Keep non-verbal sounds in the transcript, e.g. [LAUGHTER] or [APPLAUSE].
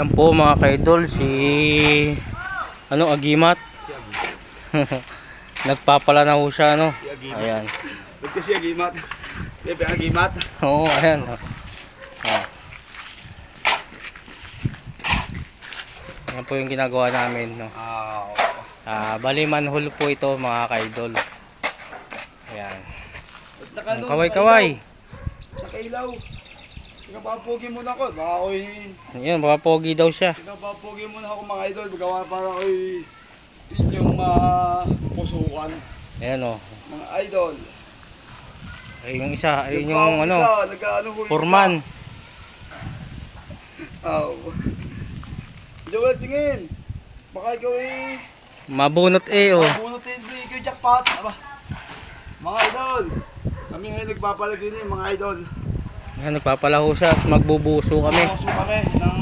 Yan po mga kaidol, si ano, Agimat. [LAUGHS] Nagpapala na ho siya, ano. Si Agimat. Ayan. Ba't kasi agimat? Bebe, agimat. Oo, ayan. Ah. Yan po yung ginagawa namin, no. Ah, Ah, bali manhole po ito mga kaidol. Ayan. Kaway-kaway. Nakailaw. Ikapapogi muna ako. Baka ako'y... Ayan, baka pogi daw siya. Ikapapogi muna ako mga idol. Bagawa para ako'y inyong mapusukan. Ayan o. Mga idol. Ay, yung isa, ay Yung yung ano, isa, nag-ano ho yung isa. Aw. Joel, tingin. Baka ikaw eh. Mabunot eh oh. Bunutin mo ikaw jackpot. Aba. Mga idol. Kami ngayon nagpapalagay din mga idol. Ayan, nagpapalaho siya at magbubuso kami. Puso kami ng